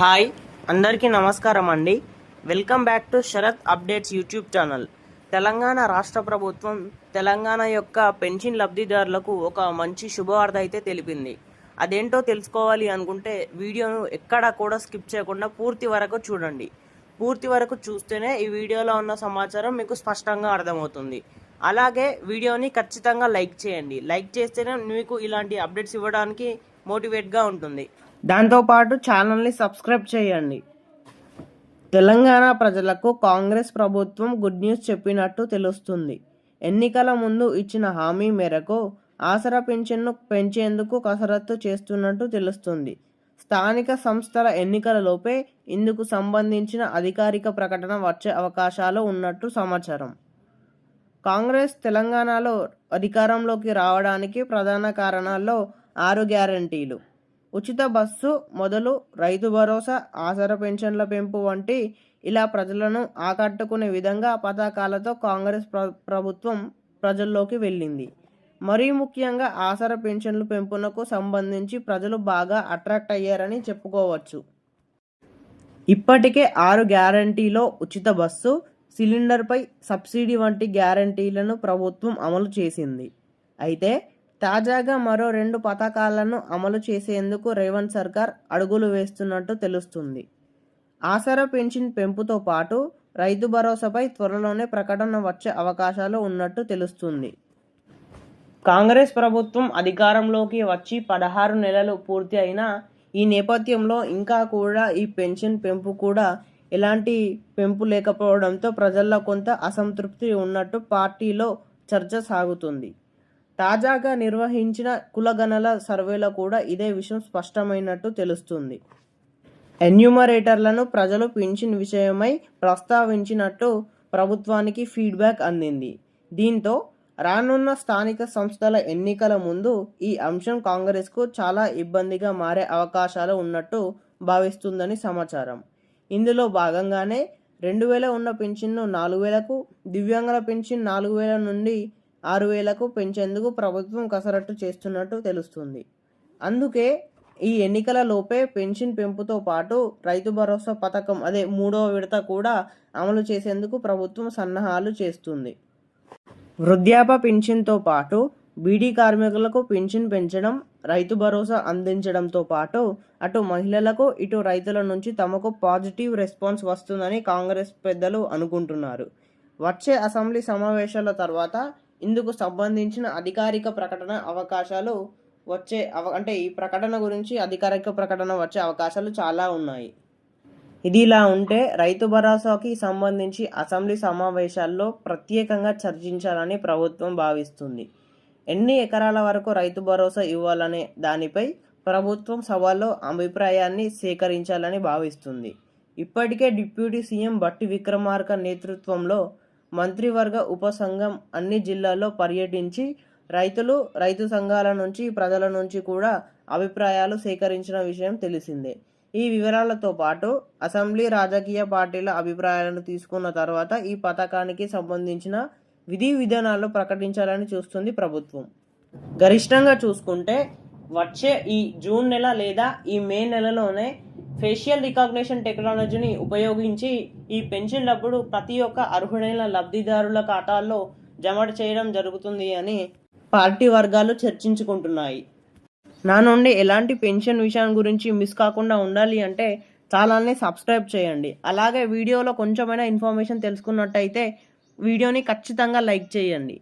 Hi అందరికీ నమస్కారం అండి. Welcome back to Sharath updates YouTube channel. Telangana రాష్ట్ర ప్రభుత్వం తెలంగాణ యొక్క పెన్షన్ లబ్ధిదారులకు ఒక మంచి శుభవార్త అయితే తెలిపింది. అదేంటో తెలుసుకోవాలి అనుకుంటే వీడియోను ఎక్కడా కూడా స్కిప్ చేయకుండా పూర్తి వరకు చూడండి. పూర్తి వరకు చూస్తేనే ఈ వీడియోలో ఉన్న సమాచారం మీకు స్పష్టంగా అర్థమవుతుంది. అలాగే వీడియోని ఖచ్చితంగా లైక్ చేయండి. లైక్ చేస్తేనే మీకు ఇలాంటి అప్డేట్స్ ఇవ్వడానికి మోటివేట్గా ఉంటుంది. దాంతోపాటు ఛానల్ని సబ్స్క్రైబ్ చేయండి. తెలంగాణ ప్రజలకు కాంగ్రెస్ ప్రభుత్వం గుడ్ న్యూస్ చెప్పినట్టు తెలుస్తుంది. ఎన్నికల ముందు ఇచ్చిన హామీ మేరకు ఆసరా పింఛన్ను పెంచేందుకు కసరత్తు చేస్తున్నట్టు తెలుస్తుంది. స్థానిక సంస్థల ఎన్నికలలోపే ఇందుకు సంబంధించిన అధికారిక ప్రకటన వచ్చే అవకాశాలు ఉన్నట్టు సమాచారం. కాంగ్రెస్ తెలంగాణలో అధికారంలోకి రావడానికి ప్రధాన కారణాల్లో ఆరు గ్యారంటీలు. ఉచిత బస్సు మొదలు రైతు భరోసా ఆసర పెన్షన్ల పెంపు వంటి ఇలా ప్రజలను ఆకట్టుకునే విధంగా పథకాలతో కాంగ్రెస్ ప్ర ప్రభుత్వం ప్రజల్లోకి వెళ్ళింది. మరీ ముఖ్యంగా ఆసర పెన్షన్లు పెంపునకు సంబంధించి ప్రజలు బాగా అట్రాక్ట్ అయ్యారని చెప్పుకోవచ్చు. ఇప్పటికే ఆరు గ్యారంటీలో ఉచిత బస్సు సిలిండర్పై సబ్సిడీ వంటి గ్యారంటీలను ప్రభుత్వం అమలు చేసింది. అయితే తాజాగా మరో రెండు పథకాలను అమలు చేసేందుకు రేవంత్ సర్కార్ అడుగులు వేస్తున్నట్టు తెలుస్తుంది. ఆసరా పెన్షన్ పెంపుతో పాటు రైతు భరోసాపై త్వరలోనే ప్రకటన వచ్చే అవకాశాలు ఉన్నట్టు తెలుస్తుంది. కాంగ్రెస్ ప్రభుత్వం అధికారంలోకి వచ్చి పదహారు నెలలు పూర్తి అయినా ఈ నేపథ్యంలో ఇంకా కూడా ఈ పెన్షన్ పెంపు కూడా ఎలాంటి పెంపు లేకపోవడంతో ప్రజల్లో కొంత అసంతృప్తి ఉన్నట్టు పార్టీలో చర్చ సాగుతుంది. తాజాగా నిర్వహించిన కులగణల సర్వేలో కూడా ఇదే విషయం స్పష్టమైనట్టు తెలుస్తుంది. ఎన్యూమరేటర్లను ప్రజలు పింఛన్ విషయమై ప్రస్తావించినట్టు ప్రభుత్వానికి ఫీడ్బ్యాక్ అందింది. దీంతో రానున్న స్థానిక సంస్థల ఎన్నికల ముందు ఈ అంశం కాంగ్రెస్కు చాలా ఇబ్బందిగా మారే అవకాశాలు ఉన్నట్టు భావిస్తుందని సమాచారం. ఇందులో భాగంగానే రెండు వేల ఉన్న పెన్షన్ను నాలుగు వేలకు దివ్యాంగుల పెన్షన్ నాలుగు వేల నుండి ఆరు వేలకు పెంచేందుకు ప్రభుత్వం కసరత్తు చేస్తున్నట్టు తెలుస్తుంది. అందుకే ఈ ఎన్నికల లోపే పెన్షన్ పెంపుతో పాటు రైతు భరోసా పథకం అదే మూడవ విడత కూడా అమలు చేసేందుకు ప్రభుత్వం సన్నాహాలు చేస్తుంది. వృద్ధాప్య పెన్షన్తో పాటు బీడీ కార్మికులకు పెన్షన్ పెంచడం రైతు భరోసా అందించడంతో పాటు అటు మహిళలకు ఇటు రైతుల నుంచి తమకు పాజిటివ్ రెస్పాన్స్ వస్తుందని కాంగ్రెస్ పెద్దలు అనుకుంటున్నారు. వచ్చే అసెంబ్లీ సమావేశాల తర్వాత ఇందుకు సంబంధించిన అధికారిక ప్రకటన అవకాశాలు వచ్చే అవ అంటే ఈ ప్రకటన గురించి అధికారిక ప్రకటన వచ్చే అవకాశాలు చాలా ఉన్నాయి. ఇది ఇలా ఉంటే రైతు భరోసాకి సంబంధించి అసెంబ్లీ సమావేశాల్లో ప్రత్యేకంగా చర్చించాలని ప్రభుత్వం భావిస్తుంది. ఎన్ని ఎకరాల వరకు రైతు భరోసా ఇవ్వాలనే దానిపై ప్రభుత్వం సభలో అభిప్రాయాన్ని సేకరించాలని భావిస్తుంది. ఇప్పటికే డిప్యూటీ సీఎం బట్టి విక్రమార్క నేతృత్వంలో మంత్రివర్గ ఉపసంఘం అన్ని జిల్లాల్లో పర్యటించి రైతులు రైతు సంఘాల నుంచి ప్రజల నుంచి కూడా అభిప్రాయాలు సేకరించిన విషయం తెలిసిందే. ఈ వివరాలతో పాటు అసెంబ్లీ రాజకీయ పార్టీల అభిప్రాయాలను తీసుకున్న తర్వాత ఈ పథకానికి సంబంధించిన విధి విధానాలు ప్రకటించాలని చూస్తుంది ప్రభుత్వం. గరిష్టంగా చూసుకుంటే వచ్చే ఈ జూన్ నెల లేదా ఈ మే నెలలోనే ఫేషియల్ రికగ్నిషన్ టెక్నాలజీని ఉపయోగించి ఈ పెన్షన్లప్పుడు ప్రతి ఒక్క అర్హుడైన లబ్ధిదారుల ఖాతాల్లో జమ చేయడం జరుగుతుంది అని పార్టీ వర్గాలు చర్చించుకుంటున్నాయి. నా నుండి ఎలాంటి పెన్షన్ విషయం గురించి మిస్ కాకుండా ఉండాలి అంటే ఛానల్ని సబ్స్క్రైబ్ చేయండి. అలాగే వీడియోలో కొంచెమైనా ఇన్ఫర్మేషన్ తెలుసుకున్నట్టయితే వీడియోని ఖచ్చితంగా లైక్ చేయండి.